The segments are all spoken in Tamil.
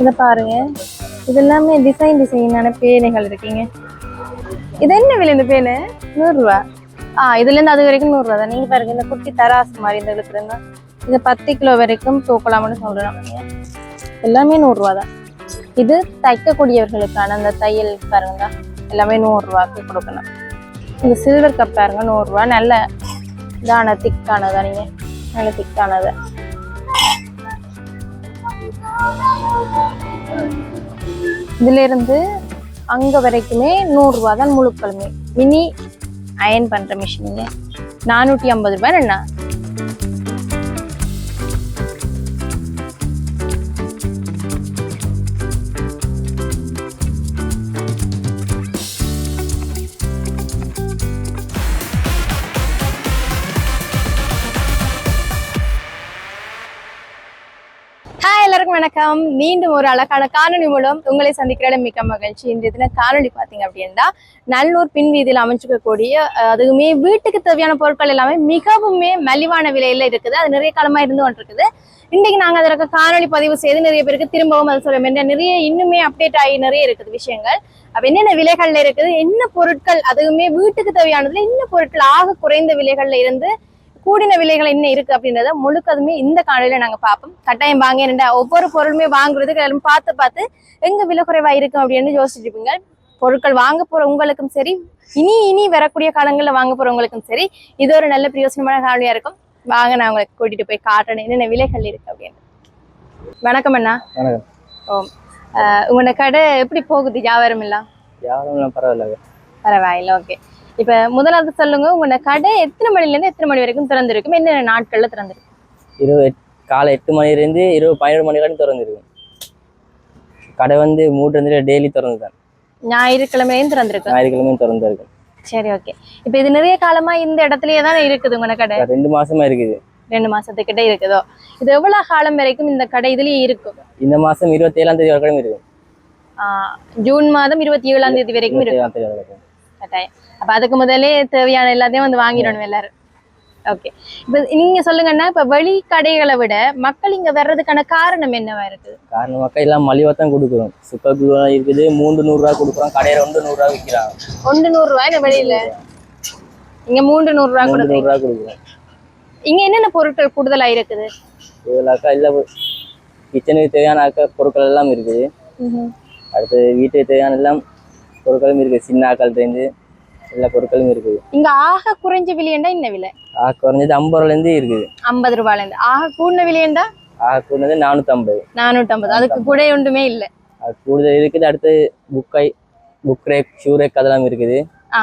இதை பாருங்க. இது எல்லாமே டிசைன் டிசைனான பேனைகள் இருக்கீங்க. இது என்ன விலை இந்த பேனு? நூறுரூவா. ஆ இதுலேருந்து அது வரைக்கும் நூறுரூவா தான். நீங்கள் பாருங்க இந்த குட்டி தராசு மாதிரி இந்த இழுத்துருங்க இது பத்து கிலோ வரைக்கும் தூக்கலாம்னு சொல்கிறோம் எல்லாமே நூறுரூவா தான். இது தைக்கக்கூடியவர்களுக்கான அந்த தையல் பாருங்க. எல்லாமே நூறுரூவாக்கு கொடுக்கணும். இந்த சில்வர் கப் பாருங்க நூறுரூவா. நல்ல இதான திக்கானதா நீங்கள் நல்ல திக்கானது இதுல இருந்து அங்க வரைக்குமே நூறுரூவா தான் முழுக்களுமே மினி அயன் பண்ற மிஷினுங்க நானூற்றி ஐம்பது ரூபாய் என்ன? வணக்கம். மீண்டும் ஒரு அழகான காணொலி மூலம் உங்களை சந்திக்கிற மிக்க மகிழ்ச்சி. இன்றைய தின காணொலி பார்த்தீங்க அப்படின்னா நல்லூர் பின் வீதியில் அமைச்சிக்கக்கூடிய அதுவுமே வீட்டுக்கு தேவையான பொருட்கள் எல்லாமே மிகவுமே மலிவான விலையில இருக்குது. அது நிறைய காலமா இருந்து கொண்டிருக்குது. இன்றைக்கு நாங்கள் அதற்கு காணொலி பதிவு செய்து நிறைய பேருக்கு திரும்பவும் அது சொல்ல வேண்டிய நிறைய இன்னுமே அப்டேட் ஆகி நிறைய இருக்குது விஷயங்கள். அப்ப என்னென்ன விலைகள்ல இருக்குது? என்ன பொருட்கள்? அதுவுமே வீட்டுக்கு தேவையானதுல என்ன பொருட்கள் ஆக குறைந்த விலைகள்ல இருந்து கூடின விலைகள் என்ன இருக்கு அப்படின்றத முழுக்கதுமே இந்த காலையில நாங்க பார்ப்போம். கட்டாயம் வாங்க என்னடா ஒவ்வொரு பொருளுமே வாங்குறதுக்கு பார்த்து பார்த்து எங்க விலை குறைவா இருக்கும் அப்படின்னு யோசிச்சுட்டு இருப்பீங்க. பொருட்கள் வாங்க போற உங்களுக்கும் சரி இனி இனி வரக்கூடிய காலங்கள்ல வாங்க போறவங்களுக்கும் சரி இது ஒரு நல்ல பிரயோசனமான காலையா இருக்கும். வாங்க நான் உங்களுக்கு கூட்டிட்டு போய் காட்டுறேன். என்னென்ன விலைகள் இருக்கு அப்படின்னு. வணக்கம் அண்ணா. ஓ உங்களோட கடை எப்படி போகுது? வியாபாரம் எல்லாம்? பரவாயில்ல. பரவாயில்ல ஓகே இப்ப முதலாவது சொல்லுங்க உங்களோட கடை எத்தனை மணில இருந்து எத்தனை மணி வரைக்கும் திறந்திருக்கும்? என்னென்ன நாட்கள்ல திறந்திருக்கும்? இரவு எட்- காலை எட்டு மணிலேருந்து இரவு பன்னெண்டு மணி வரைக்கும் திறந்துருக்கும். கடை வந்து மூட்டு டெய்லி திறந்து தான் ஞாயிற்றுக்கிழமையும் திறந்திருக்கும். ஞாயிற்றுக்கிழமையும் திறந்து இருக்கும் சரி ஓகே. இப்ப இது நிறைய காலமா இந்த இடத்துலயே தான் இருக்குது உங்களோட கடை? ரெண்டு மாசமா இருக்குது. ரெண்டு மாசத்துக்கிட்ட இருக்குதோ? இது எவ்வளவு காலம் வரைக்கும் இந்த கடை இதுலயே இருக்கும்? இந்த மாசம் இருபத்தி ஏழாம் தேதி வரைக்கும் இருக்குது ஆஹ் ஜூன் மாதம் இருபத்தி ஏழாம் தேதி வரைக்கும் இருக்கும். தேதி வரைக்கும். கட்டாயம். அப்ப அதுக்கு முதலே தேவையான எல்லாத்தையும் வந்து வாங்கிடணும் எல்லாரும். ஓகே இப்ப நீங்க சொல்லுங்கன்னா இப்ப வெளி கடைகளை விட மக்கள் இங்க வர்றதுக்கான காரணம் என்னவா இருக்குது? காரணம் மக்கள் எல்லாம் மலிவாக தான் கொடுக்குறோம். சுப்பர் குளூ இருக்குது மூன்று நூறுரூவா கொடுக்குறோம் கடையில் ரெண்டு நூறுரூவா விற்கிறாங்க. ஒன்று நூறு ரூபாய் இந்த வெளியில இங்க மூன்று நூறு ரூபாய் மூன்று கொடுக்குறீங்க. நூறுரூவா கொடுக்குறோம். இங்க என்னென்ன பொருட்கள் கூடுதலா இருக்குது? இதில் இல்லை கிச்சனுக்கு தேவையான பொருட்கள் எல்லாம் இருக்குது. அடுத்து வீட்டுக்கு தேவையான எல்லாம் பொருட்களும் இருக்குது சின்ன ஆக்கள்லேருந்து எல்லா பொருட்களும் இருக்குது இங்க ஆக குறைஞ்ச விலையண்டா என்ன விலை? ஆ குறைஞ்சது ஐம்பது ரூபாலேருந்து இருக்குது ஐம்பது ரூபாயில இருந்து ஆக கூடின விலையண்டா ஆ கூடது நானூற்றம்பது நானூற்றம்பது அதுக்கு கூட ஒன்றுமே இல்லை. அது கூடுதல் இருக்குது. அடுத்து புக்கை புக் ரேக் ஷூ ரேக் அதெல்லாம் இருக்குது. ஆ.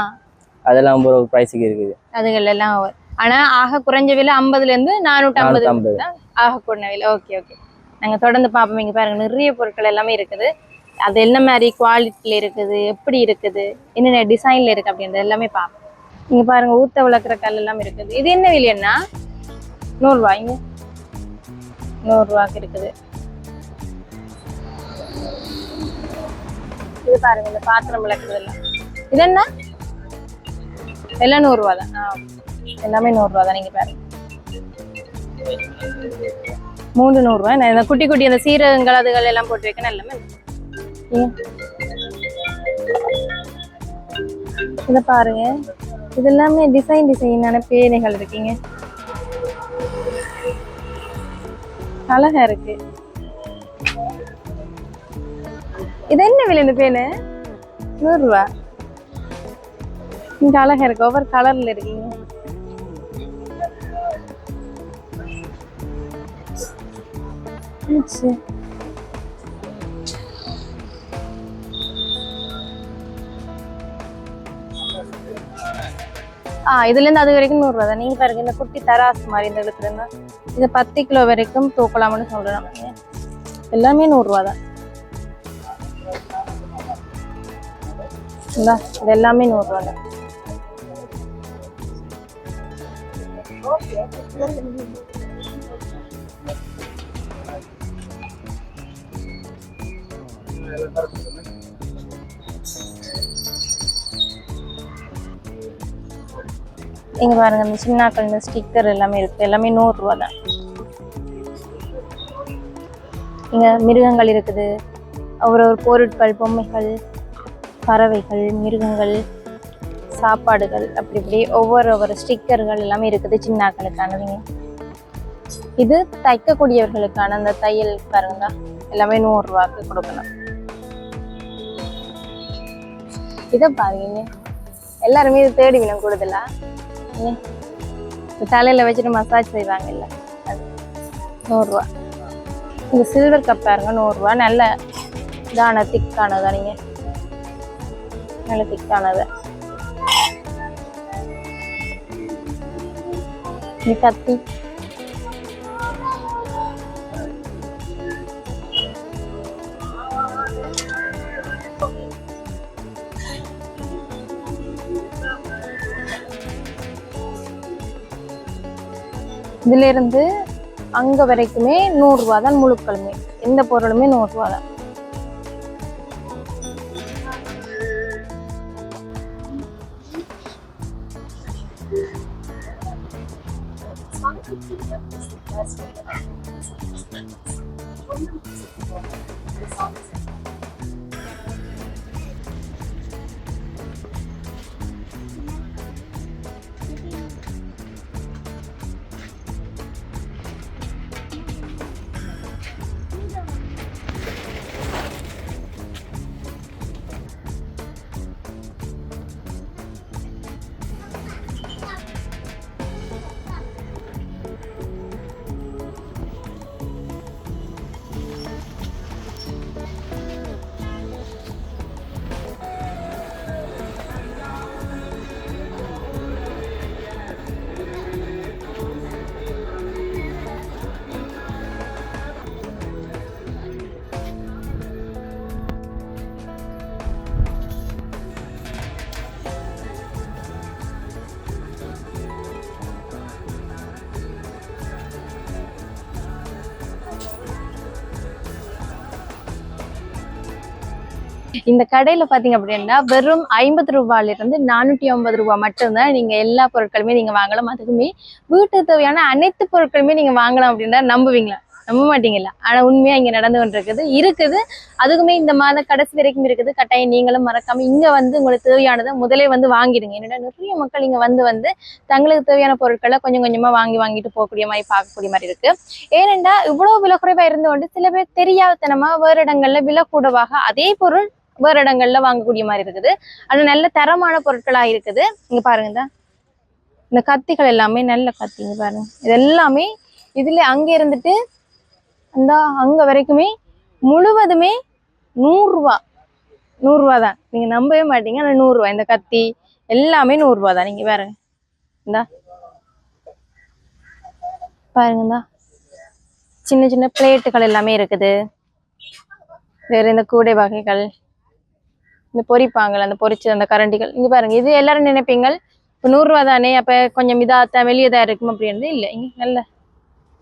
அதெல்லாம் ஒரு ப்ரைஸுக்கு இருக்குது. அதுகள் எல்லாம். ஆனா ஆக குறைஞ்ச விலை ஐம்பதுல இருந்து நானூற்றி ஐம்பது ஆக கூடின விலை. Okay okay. நாங்க தொடர்ந்து பார்ப்போம். இங்க பாருங்க நிறைய பொருட்கள் எல்லாமே இருக்குது. அது என்ன மாதிரி குவாலிட்டியில் இருக்குது எப்படி இருக்குது என்னென்ன டிசைனில் இருக்குது அப்படின்றது எல்லாமே பார்ப்போம். இங்கே பாருங்க ஊத்த விளக்குற கல் எல்லாம் இருக்குது. இது என்ன விலைன்னா? இங்கே நூறுரூவாக்கு இருக்குது. இது பாருங்க இந்த பாத்திரம் விளக்குறது எல்லாம். இது என்ன? எல்லாம் நூறுரூவா தான் எல்லாமே நூறுரூவா தான் நீங்கள் பாருங்க. மூன்று நூறுரூவா இந்த குட்டி குட்டி அந்த சீரகங்கள் அதுகள் எல்லாம் போட்டு வைக்கணும் எல்லாமே இதை பாருங்க. இது எல்லாமே டிசைன் டிசைனான பேனைகள் இருக்கீங்க. அழகா இருக்கு. இது என்ன விலை இந்த பேனு? நூறுரூவா. இங்க அழகா இருக்கு. ஒவ்வொரு கலர்ல இருக்கீங்க. சரி ஆ இதுல இருந்து அது வரைக்கும் நூறுரூவா தான். நீங்கள் பாருங்க இந்த குட்டி தராசு மாதிரி இந்த இழுத்துருங்க இது பத்து கிலோ வரைக்கும் தூக்கலாம்னு சொல்றோம் எல்லாமே நூறுரூவா தான். இந்தா, இது எல்லாமே நூறுரூவா தான். இங்க பாருங்க இந்த சின்னாக்கள் இந்த ஸ்டிக்கர் எல்லாமே இருக்கு. எல்லாமே நூறு ரூபா தான் இங்க மிருகங்கள் இருக்குது. ஒரு ஒரு பொருட்கள் பொம்மைகள் பறவைகள் மிருகங்கள் சாப்பாடுகள் அப்படி இப்படி ஒவ்வொரு ஒவ்வொரு ஸ்டிக்கர்கள் எல்லாமே இருக்குது சின்னாக்களுக்கானதுங்க. இது தைக்கக்கூடியவர்களுக்கான அந்த தையல் பாருங்க. எல்லாமே நூறு ரூபாய்க்கு கொடுக்கணும். இதை பாருங்க. எல்லாருமே இது தேடி வினம் கூடுதலா. தலையில் வச்சுட்டு மசாஜ் செய்வாங்க இல்லை அது நூறுரூவா. இந்த சில்வர் கப் பாருங்க நூறுரூவா. நல்ல இதான திக்கானதா நீங்க. நல்ல திக்கானது கத்தி. இதுல இருந்து அங்க வரைக்குமே நூறு ரூபா தான் முழுக்களுமே எந்த பொருளுமே நூறு ரூபா தான். இந்த கடையில பாத்தீங்க அப்படின்னா வெறும் ஐம்பது ரூபாயில இருந்து நானூத்தி ஐம்பது ரூபாய் மட்டும்தான் நீங்க எல்லா பொருட்களுமே நீங்க வாங்கலாம். அதுக்குமே வீட்டுக்கு தேவையான அனைத்து பொருட்களுமே நீங்க வாங்கலாம் அப்படின்னா நம்புவீங்களா? நம்ப மாட்டீங்களா ஆனா உண்மையா இங்க நடந்து கொண்டிருக்குது. இருக்குது. அதுக்குமே இந்த மாத கடைசி வரைக்கும் இருக்குது. கட்டாயம் நீங்களும் மறக்காம இங்க வந்து உங்களுக்கு தேவையானதை முதலே வந்து வாங்கிடுங்க. என்னடா நிறைய மக்கள் இங்க வந்து வந்து தங்களுக்கு தேவையான பொருட்களை கொஞ்சம் கொஞ்சமா வாங்கி வாங்கிட்டு போகக்கூடிய மாதிரி பார்க்கக்கூடிய மாதிரி இருக்கு. ஏனென்றா இவ்வளவு விலை குறைவா இருந்து கொண்டு சில பேர் தெரியாதனமாக வேறு இடங்கள்ல விலை கூடவாக அதே பொருள் வேறு இடங்கள்ல வாங்கக்கூடிய மாதிரி இருக்குது. அதில் நல்ல தரமான பொருட்களாக இருக்குது. இங்கே பாருங்க தான் இந்த கத்திகள் எல்லாமே நல்ல கத்திங்க பாருங்க. இது எல்லாமே இதில் அங்கே இருந்துட்டு அந்த அங்கே வரைக்குமே முழுவதுமே நூறுரூவா. நூறுரூவா தான். நீங்கள் நம்பவே மாட்டீங்க ஆனால் நூறுரூவா. இந்த கத்தி எல்லாமே நூறுரூவா தான். நீங்கள் பாருங்க இந்தா. பாருங்க இந்தா. சின்ன சின்ன பிளேட்டுகள் எல்லாமே இருக்குது. வேறு இந்த கூடை வகைகள். இந்த பொறிப்பாங்கள் அந்த பொரிச்ச அந்த கரண்டிகள். இங்க பாருங்க இது எல்லாரும் நினைப்பீங்க இப்போ நூறுரூவா தானே அப்ப கொஞ்சம் இதாத்தான் வெளியதா இருக்கும் அப்படின்னு இல்லை இங்க நல்ல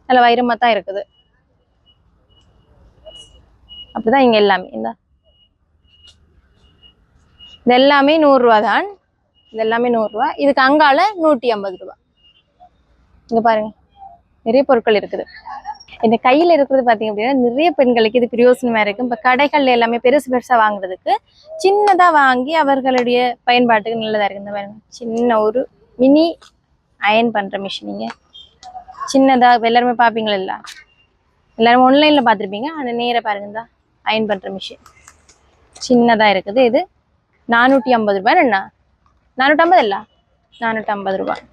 நல்ல வைரமா தான் இருக்குது. அப்படிதான் இங்க எல்லாமே இந்த. இது எல்லாமே நூறுரூவா தான். இது எல்லாமே நூறுரூவா. இதுக்கு அங்கால நூற்றி ஐம்பது ரூபா. இங்க பாருங்க நிறைய பொருட்கள் இருக்குது. இந்த கையில் இருக்கிறது பார்த்திங்க அப்படின்னா நிறைய பெண்களுக்கு இது பிரயோசனமாக இருக்கும். இப்போ கடைகளில் எல்லாமே பெருசு பெருசாக வாங்குறதுக்கு சின்னதாக வாங்கி அவர்களுடைய பயன்பாட்டுக்கு நல்லதாக இருக்குது இந்த மாதிரி சின்ன ஒரு மினி அயன் பண்ணுற மிஷினிங்க சின்னதாக இப்ப எல்லாருமே இல்லை? எல்லாரும் ஆன்லைன்ல பார்த்துருப்பீங்க. ஆனால் நேரா பாருங்க இந்த அயன் பண்ணுற மிஷின் சின்னதாக இருக்குது. இது நானூற்றி ஐம்பது ரூபாய். என்ன? நானூற்றி ஐம்பது இல்ல? நானூற்றி ஐம்பது ரூபாய்.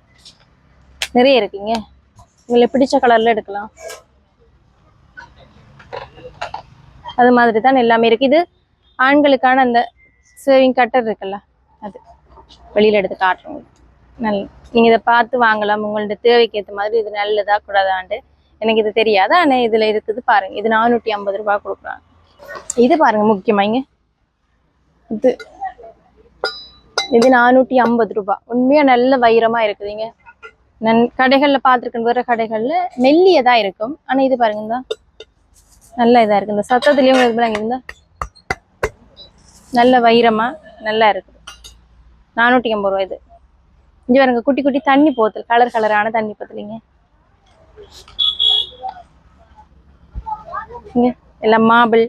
நிறைய இருக்குங்க. உங்களுக்கு பிடிச்ச கலரில் எடுக்கலாம். அது மாதிரி தான் எல்லாமே இருக்குது இது ஆண்களுக்கான அந்த சேவிங் கட்டர் இருக்குல்ல அது வெளியில் எடுத்து காட்டுறோம். நல்ல நீங்கள் இதை பார்த்து வாங்கலாம். உங்களோட தேவைக்கு ஏற்ற மாதிரி இது நல்லதா கூடாதான்ட்டு எனக்கு இது தெரியாது. ஆனால் இதில் இருக்குது பாருங்க. இது நானூற்றி ஐம்பது ரூபாய் கொடுக்குறாங்க. இது பாருங்க முக்கியமாக இது இது நானூற்றி ஐம்பது ரூபாய். உண்மையாக நல்ல வைரமாக இருக்குதுங்க நன் கடைகளில் பார்த்துருக்கேன். வர கடைகளில் மெல்லியதாக இருக்கும். ஆனால் இது பாருங்க தான் நல்ல இதாக இருக்கு. இந்த சத்தத்துலேயும் உங்களுக்கு பாருங்க நல்ல வைரமா நல்லா இருக்குது நானூற்றி ஐம்பது ரூபா இது. இங்கே பாருங்க குட்டி குட்டி தண்ணி போத்தல் கலர் கலரான தண்ணி போத்தலிங்க. இங்க எல்லாம் மாபிள்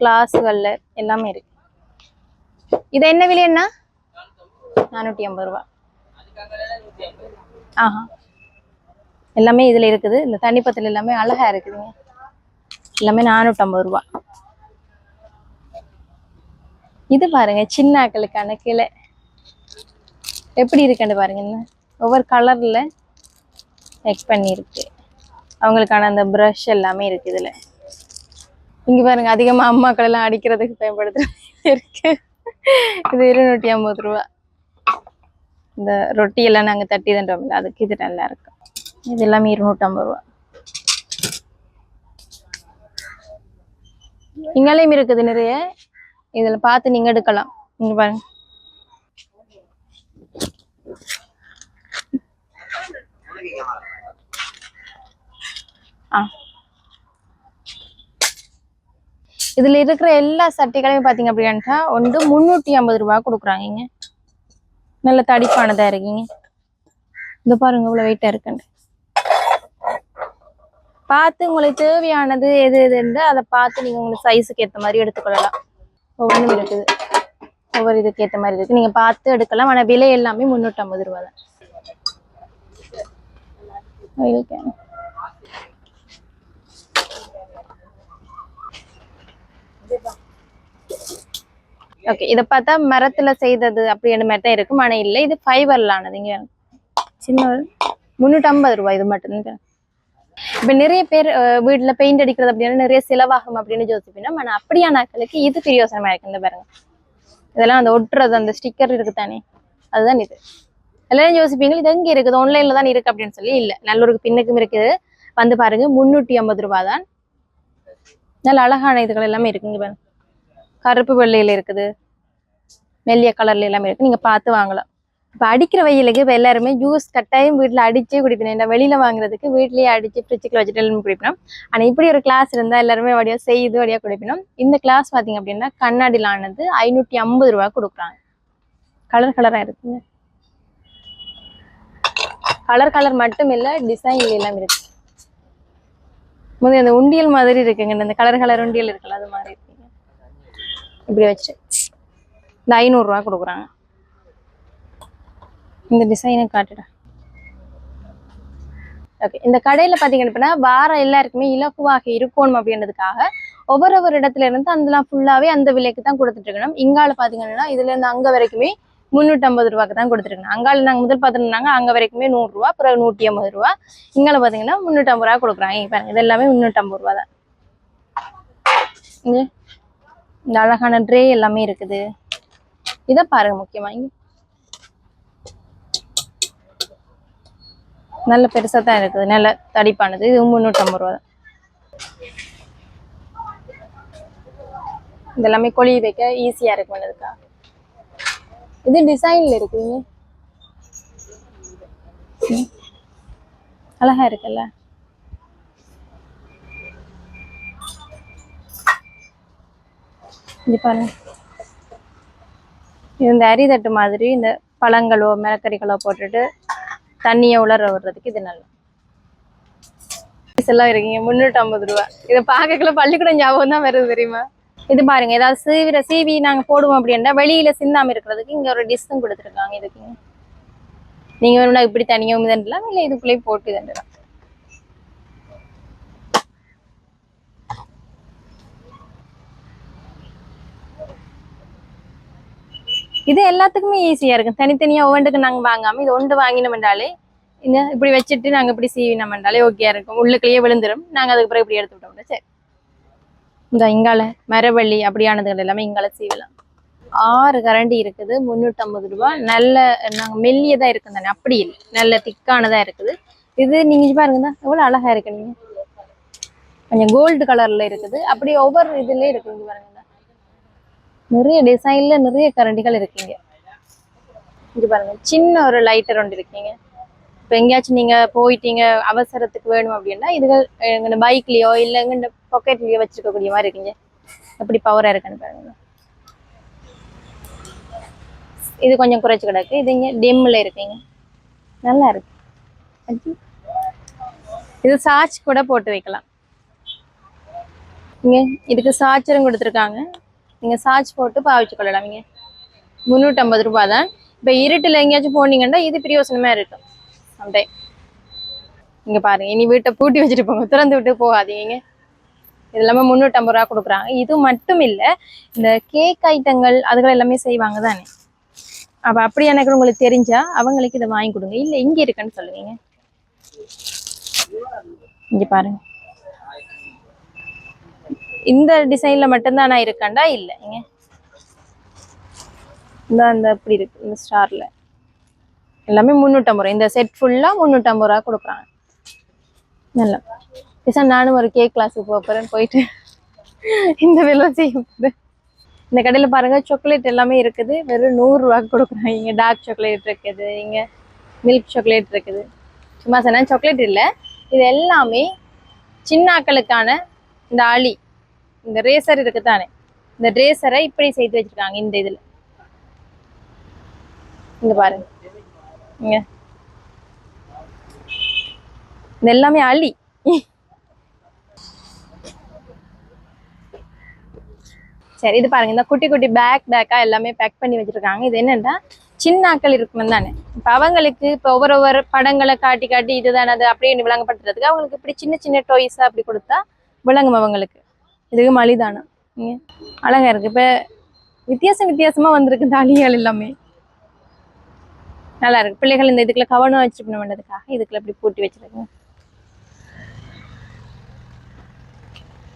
கிளாஸுகளில் எல்லாமே இருக்கு. இது என்ன விலை என்ன நானூற்றி ஐம்பது ரூபா ஆஹா. எல்லாமே இதுல இருக்குது. இந்த தண்ணி தண்ணிப்பத்தில் எல்லாமே அழகா இருக்குதுங்க. எல்லாமே நானூற்றம்பது ரூபா. இது பாருங்க சின்ன ஆக்களுக்கான கிளை. எப்படி இருக்குன்னு பாருங்க ஒவ்வொரு கலர்ல மேக் பண்ணியிருக்கு. அவங்களுக்கான அந்த ப்ரஷ் எல்லாமே இருக்கு இதுல. இங்க பாருங்க அதிகமா அம்மாக்கள் எல்லாம் அடிக்கிறதுக்கு பயன்படுத்துகிற இருக்கு. இது இருநூற்றி ஐம்பது ரூபா. இந்த ரொட்டி எல்லாம் நாங்கள் தட்டி தண்டோம்ல அதுக்கு இது நல்லா இருக்கும். இது எல்லாமே இருநூற்றம்பது ரூபா. இங்கேயும் இருக்குது நிறைய. இதில் பார்த்து நீங்கள் எடுக்கலாம். இங்கே பாருங்க. ஆ. இதுல இருக்கிற எல்லா சட்டைகளையும் பாத்தீங்க அப்படின்ட்டா ஒன்று முந்நூற்றி ஐம்பது ரூபா கொடுக்குறாங்க நல்ல தடிப்பானதா இருக்கீங்க. இந்த பாருங்க இவ்வளவு வெயிட்டா இருக்குன்னு பார்த்து உங்களுக்கு தேவையானது எது எது இருந்தால் அதை பார்த்து நீங்க உங்களுக்கு சைஸுக்கு ஏற்ற மாதிரி எடுத்துக்கொள்ளலாம். ஒவ்வொன்றும் இருக்குது. ஒவ்வொரு இதுக்கு ஏற்ற மாதிரி இருக்கு. நீங்க பார்த்து எடுக்கலாம். ஆனால் விலை எல்லாமே முந்நூற்றம்பது ரூபா தான். ஓகே இதை பார்த்தா மரத்தில் செய்தது அப்படின்னு மட்டும் தான் இருக்கும். ஆனால் இல்லை இது ஃபைபர்லானது ஆனது சின்ன முந்நூற்றம்பது ரூபாய் இது மட்டும்தான். இப்போ நிறைய பேர் வீட்டில் பெயிண்ட் அடிக்கிறது அப்படின்னு நிறைய செலவாகும் அப்படின்னு யோசிப்பீங்க ஆனா அப்படியான ஆட்களுக்கு இது பிரியோசனமாக இருக்குது பாருங்க. இதெல்லாம் அந்த ஒட்டுறது அந்த ஸ்டிக்கர் இருக்குது தானே அதுதான் இது. எல்லாரும் யோசிப்பீங்க இது எங்கே இருக்குது? ஆன்லைனில் தான் இருக்கு அப்படின்னு சொல்லி? இல்லை. நல்லூருக்கு பின்னுக்கும் இருக்குது. வந்து பாருங்க முந்நூற்றி ஐம்பது ரூபா தான் நல்ல அழகான இதுகள் எல்லாமே இருக்குங்க பாருங்க. கருப்பு வெள்ளையில இருக்குது. மெல்லிய கலர்ல எல்லாமே இருக்குது நீங்க பார்த்து வாங்கலாம். இப்போ அடிக்கிற வெயிலுக்கு இப்போ எல்லாருமே ஜூஸ் கட்டாயம் வீட்டில் அடிச்சே குடிப்பேன். இந்த வெளியில் வாங்குறதுக்கு வீட்லேயே அடிச்சு ஃப்ரிட்ஜுக்குள்ள வச்சுட்டு குடிப்பினோம் ஆனால் இப்படி ஒரு கிளாஸ் இருந்தால் எல்லாருமே வடியாக செய்து வடியாக குடிப்பினோம் இந்த கிளாஸ் பார்த்தீங்க அப்படின்னா கண்ணாடியில் ஆனது ஐநூற்றி ஐம்பது ரூபா கொடுக்குறாங்க. கலர் கலராக இருக்குங்க. கலர் கலர் மட்டும் இல்லை டிசைன் எல்லாம் இருக்கு. முதல் அந்த உண்டியல் மாதிரி இருக்குங்க. இந்த கலர் கலர் உண்டியல் இருக்குல்ல அது மாதிரி இருக்குங்க. இப்படி வச்சு இந்த ஐநூறுரூவா கொடுக்குறாங்க. இந்த டிசைனை காட்டுடா. ஓகே இந்த கடையில் பார்த்தீங்கன்னு அப்படின்னா வாரம் எல்லாருக்குமே இலக்குவாக இருக்கணும் அப்படின்றதுக்காக ஒவ்வொரு ஒரு இடத்துல இருந்து அதெல்லாம் ஃபுல்லாகவே அந்த விலைக்கு தான் கொடுத்துட்டு இருக்கணும். இங்கால பார்த்தீங்கன்னா இதுலேருந்து அங்கே வரைக்குமே முந்நூற்றி ஐம்பது ரூபாய்க்கு தான் கொடுத்துருக்கணும். அங்கால நாங்கள் முதல் பார்த்துருந்தாங்க அங்கே வரைக்குமே நூறுரூவா அப்புறம் நூற்றி ஐம்பது ரூபா. இங்கால பார்த்தீங்கன்னா முந்நூற்றம்பது ரூபா கொடுக்குறாங்க இங்க பாருங்க. இது எல்லாமே முந்நூற்றம்பது ரூபா தான். இந்த அழகான ட்ரே எல்லாமே இருக்குது. இதை பாருங்க முக்கியமாக இங்கே நல்ல பெருசா தான் இருக்குது. நல்ல தடிப்பானது. இது முந்நூற்றம்பது ரூபா தான். இதெல்லாமே கொழி வைக்க ஈஸியாக இருக்கும் அதுக்கா இது டிசைனில் இருக்குங்க. அழகா இருக்குல்ல? இது பாருங்க. இது இந்த அரிதட்டு மாதிரி இந்த பழங்களோ மிளக்கறிகளோ போட்டுட்டு தண்ணியை உலர விடுறதுக்கு இது நல்லா எல்லாம் இருக்கீங்க முந்நூற்றி ஐம்பது ரூபா. இதை பார்க்கக்குள்ள பள்ளிக்கூடம் ஞாபகம் தான் வருது தெரியுமா? இது பாருங்க ஏதாவது சீவிர சீவி நாங்க போடுவோம் அப்படின்னா வெளியில சிந்தாம இருக்கிறதுக்கு இங்க ஒரு டிஸ்ஸும் கொடுத்துருக்காங்க இதுக்கு. நீங்க வேணும்னா இப்படி தனியாக மிதண்டலாம் இல்லை இதுக்குள்ளேயே போட்டு தண்டலாம் இது எல்லாத்துக்குமே ஈஸியா இருக்கும். தனித்தனியா ஒவ்வொன்றுக்கு நாங்க வாங்காம இது ஒன்று வாங்கினோம்னாலே இந்த இப்படி வச்சுட்டு நாங்க இப்படி சீவினோம்னாலே ஓகேயா இருக்கும். உள்ளுக்குள்ளேயே விழுந்துரும். நாங்க அதுக்கு பிறகு இப்படி எடுத்து விட்டோம்னா சரி. இந்த இங்கால மரவள்ளி அப்படியானதுகள் எல்லாமே இங்கால சீவலாம். ஆறு கரண்டி இருக்குது. முந்நூற்றம்பது ரூபா. நல்ல நாங்க மெல்லியதா இருக்கும் தானே? அப்படி இல்லை. நல்ல திக்கானதா இருக்குது. இது நீங்க பாருங்க எவ்வளோ எவ்வளவு அழகா இருக்கு நீங்க. கொஞ்சம் கோல்டு கலர்ல இருக்குது. அப்படி ஒவ்வொரு இதுலேயே இருக்குது பாருங்க நிறைய டிசைன்ல நிறைய கரண்டிகள் இருக்கீங்க. இங்க பாருங்க சின்ன ஒரு லைட்டர் ஒன்று இருக்கீங்க. இப்போ எங்கேயாச்சும் நீங்க போயிட்டீங்க அவசரத்துக்கு வேணும் அப்படின்னா இதுகள் எங்க பைக்லயோ இல்லை எங்க பாக்கெட்லயோ வச்சிருக்கக்கூடிய மாதிரி இருக்கீங்க. எப்படி பவரா இருக்குன்னு பாருங்க. இது கொஞ்சம் குறைச்சு கிடக்கு. இது இங்க டிம்ல இருக்கீங்க. நல்லா இருக்கு. இது சாட்ச் கூட போட்டு வைக்கலாம். இங்க இதுக்கு சார்ஜரும் கொடுத்துருக்காங்க. நீங்க சார்ஜ் போட்டு பாவிச்சு கொள்ளலாம். நீங்கள் முந்நூற்றம்பது ரூபா தான். இப்போ இருட்டில் எங்கேயாச்சும் போனீங்கன்னா இது பிரியோசனமாக இருக்கும். அப்படியே. இங்கே பாருங்க. இனி வீட்டை பூட்டி வச்சுட்டு போங்க. திறந்து விட்டு போகாதீங்க. இது எல்லாமே முந்நூற்றம்பது ரூபா கொடுக்குறாங்க. இது மட்டும் இல்லை இந்த கேக் ஐட்டங்கள் அதுகள் எல்லாமே செய்வாங்க தானே. அப்போ அப்படி எனக்கு உங்களுக்கு தெரிஞ்சா அவங்களுக்கு இதை வாங்கி கொடுங்க. இல்லை இங்கே இருக்குன்னு சொல்லுவீங்க. இங்க பாருங்க. இந்த டிசைன்ல மட்டும்தான் நான் இருக்கேன்டா? இல்ல. இங்க. இந்த அந்த இப்படி இருக்கு. இந்த ஸ்டார்ல எல்லாமே முந்நூற்றம்பது ரூபா இந்த செட் ஃபுல்லா முந்நூற்றம்பது ரூபா கொடுக்குறாங்க. நல்லா. சார் நானும் ஒரு கேக் கிளாஸுக்கு போறேன் போயிட்டு இந்த வேலை செய்ய இந்த கடையில் பாருங்க சாக்லேட் எல்லாமே இருக்குது. வெறும் நூறு ரூபாய்க்கு கொடுக்குறாங்க. இங்க டார்க் சாக்லேட் இருக்குது. இங்க மில்க் சாக்லேட் இருக்குது. சும்மா சொன்னா சாக்லேட் இல்லை. இது எல்லாமே சின்னாக்களுக்கான இந்த ஆளி. இந்த ரேசர் இருக்கு தானே இந்த ரேசரை இப்படி செய்து வச்சிருக்காங்க இந்த இதுல. இங்க பாருங்க. இங்க. இது எல்லாமே அலி சரி இது பாருங்க. இந்த குட்டி குட்டி பேக் பேக்கா எல்லாமே பேக் பண்ணி வச்சிருக்காங்க. இது என்னன்னா சின்னாக்கள் இருக்கணும் தானே. இப்ப அவங்களுக்கு இப்ப ஒவ்வொரு ஒவ்வொரு படங்களை காட்டி காட்டி இதுதானே அது அப்படின்னு விளங்கப்படுத்துறதுக்கு அவங்களுக்கு இப்படி சின்ன சின்ன டாய்ஸ் அப்படி கொடுத்தா விளங்கும் அவங்களுக்கு. இதுக்கு மலிதானா? நீங்கள் அழகா இருக்கு. இப்ப வித்தியாசம் வித்தியாசமா வந்திருக்கு தாலிகள் எல்லாமே. நல்லா இருக்கு. பிள்ளைகள் இந்த இதுக்குள்ள கவனம் வச்சுருக்கணும் வேண்டதுக்காக இதுக்குள்ள இப்படி பூட்டி வச்சிருக்குங்க.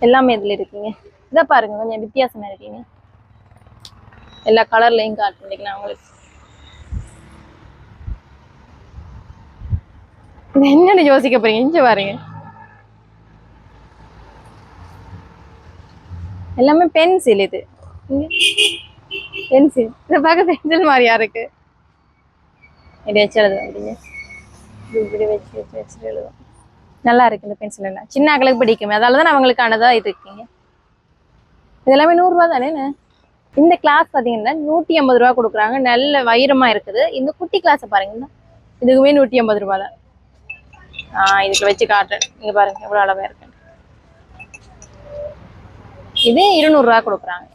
எல்லாமே இதுல இருக்குங்க. இதை பாருங்க கொஞ்சம் வித்தியாசமா இருக்கீங்க. எல்லா கலர்லயும் காட்டு பண்ணிக்கலாம் உங்களுக்கு. இது என்னன்னு யோசிக்க போறீங்க? இங்க பாருங்க. எல்லாமே பென்சில் இது. பென்சில். இதை பார்க்க பென்சில் மாதிரியா இருக்கு? இதை வச்சு எழுதுவோம் அப்படிங்க இப்படி வச்சு வச்சு வச்சு எழுதுவோம். நல்லா இருக்கு இந்த பென்சில் என்ன சின்ன அக்களுக்கு பிடிக்கும். அதால தான் அவங்களுக்கானதா இது இருக்குங்க இதெல்லாமே நூறுரூவா தானே? இந்த கிளாஸ் பார்த்தீங்கன்னா நூற்றி ஐம்பது ரூபா கொடுக்குறாங்க. நல்ல வைரமாக இருக்குது. இந்த குட்டி கிளாஸை பாருங்கன்னா இதுக்குமே நூற்றி ஐம்பது ரூபா தான். ஆ இதுக்கு வச்சு காட்டுறேன். இங்கே பாருங்க எவ்வளோ அளவாக இருக்கு. இது இருநூறுவா கொடுக்குறாங்க.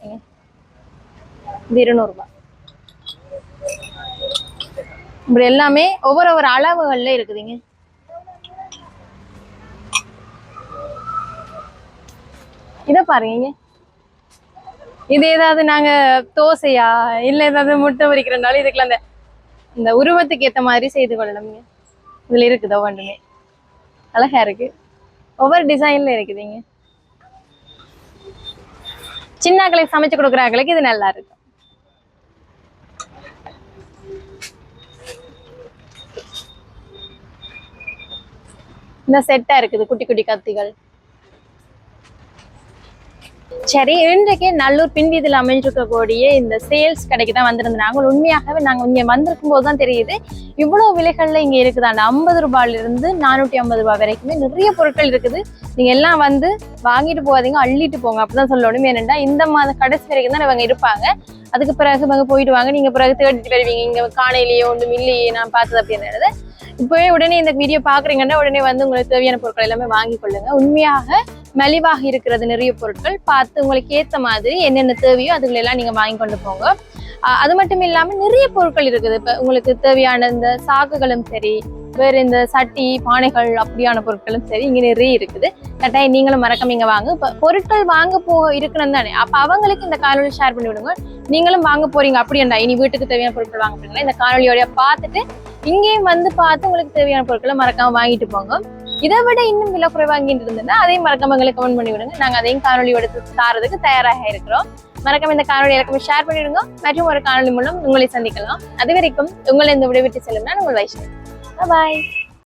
இது இருநூறுபா. இப்படி எல்லாமே ஒவ்வொரு ஒவ்வொரு அளவுகள்ல இருக்குதுங்க. இதை பாருங்க இது ஏதாவது நாங்க தோசையா? இல்ல ஏதாவது முட்டை பொறிக்கிறனாலும் இதுக்குள்ள அந்த இந்த உருவத்துக்கு ஏத்த மாதிரி செய்து கொள்ளணுங்க இதுல இருக்குதோ ஒன்றுமே. அழகா இருக்கு. ஒவ்வொரு டிசைன்ல இருக்குதுங்க. சின்னாக்களுக்கு சமைச்சு கொடுக்குறாங்களுக்கு இது நல்லா இருக்கும். இந்த செட்டா இருக்குது குட்டி குட்டி கத்திகள். சரி இன்றைக்கு நல்லூர் பின்வீதியில் அமைஞ்சிருக்கக்கூடிய இந்த சேல்ஸ் கடைக்கு தான் வந்திருந்தாங்க உண்மையாகவே நாங்கள் இங்கே வந்திருக்கும் போது தான் தெரியுது. இவ்வளோ விலைகள்ல இங்கே அந்த ஐம்பது ரூபாயிலிருந்து நானூற்றி ஐம்பது ரூபாய் வரைக்குமே நிறைய பொருட்கள் இருக்குது. நீங்கள் எல்லாம் வந்து வாங்கிட்டு போகாதீங்க அள்ளிட்டு போங்க. அப்படிதான் சொல்லணும். ஏனென்றா இந்த மாதம் கடைசி வரைக்கும் தான் இவங்க இருப்பாங்க. அதுக்கு பிறகு இவங்க போயிட்டு வாங்க நீங்கள் பிறகு தேடிட்டு வருவீங்க. இங்கே காலையிலேயே ஒன்றும் இல்லையே நான் பார்த்தது அப்படின்றது இப்போவே உடனே இந்த வீடியோ பார்க்குறீங்கன்னா உடனே வந்து உங்களுக்கு தேவையான பொருட்கள் எல்லாமே வாங்கி கொள்ளுங்க. உண்மையாக மலிவாக இருக்கிறது நிறைய பொருட்கள். பார்த்து உங்களுக்கு ஏற்ற மாதிரி என்னென்ன தேவையோ அதுகளெல்லாம் நீங்கள் வாங்கி கொண்டு போங்க. அது மட்டும் இல்லாமல் நிறைய பொருட்கள் இருக்குது. இப்போ உங்களுக்கு தேவையான இந்த சாக்குகளும் சரி வேறு இந்த சட்டி பானைகள் அப்படியான பொருட்களும் சரி இங்கே நிறைய இருக்குது. கட்டாயம் நீங்களும் மறக்காம இங்கே வாங்க. இப்போ பொருட்கள் வாங்க போ இருக்கணும் தானே? அப்போ அவங்களுக்கு இந்த காணொலி ஷேர் பண்ணி விடுங்க நீங்களும் வாங்க போறீங்க அப்படியாண்டா இனி வீட்டுக்கு தேவையான பொருட்கள் வாங்க போறீங்களா? இந்த காணொலியோட பார்த்துட்டு இங்கேயும் வந்து பார்த்து உங்களுக்கு தேவையான பொருட்களை மறக்காம வாங்கிட்டு போங்க. இதை விட இன்னும் விலை குறைவாங்கிட்டு இருந்ததுன்னா அதையும் மறக்காம எங்களுக்கு கமெண்ட் பண்ணி விடுங்க நாங்க அதையும் காணொலி எடுத்து தாரதுக்கு தயாராக இருக்கிறோம். மறக்காம இந்த காணொலி எல்லாருக்குமே ஷேர் பண்ணிடுங்க மற்றும் ஒரு காணொலி மூலம் உங்களை சந்திக்கலாம். அது வரைக்கும் உங்களை இந்த விடைவிட்டு செல்லும்னா உங்கள் வைஷ்ணவி. பாய்